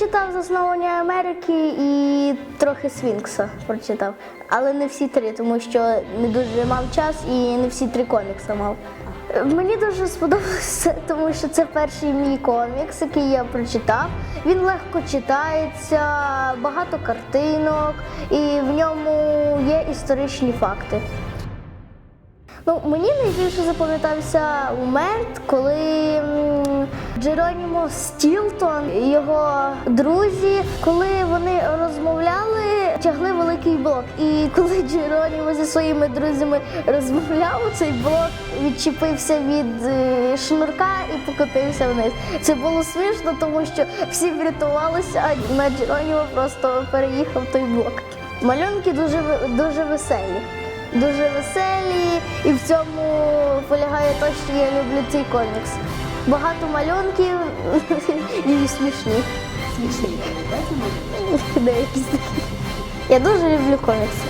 прочитав Заснування Америки і трохи Свінкса прочитав. Але не всі три, тому що не дуже мав час і не всі три комікси мав. Мені дуже сподобалося, тому що це перший мій комікс, який я прочитав. Він легко читається, багато картинок, і в ньому є історичні факти. Ну, мені найбільше запам'ятався момент, коли Джеронімо Стілтон і його друзі, коли вони розмовляли, тягли великий блок. І коли Джеронімо зі своїми друзями розмовляв, цей блок відчепився від е, шнурка і покотився вниз. Це було смішно, тому що всі врятувалися, а на Джеронімо просто переїхав той блок. Малюнки дуже дуже веселі дуже веселі, і в цьому полягає те, що я люблю цей комікс. Багато малюнків і смішні. Смішні. Деякі такі. Я дуже люблю комікси.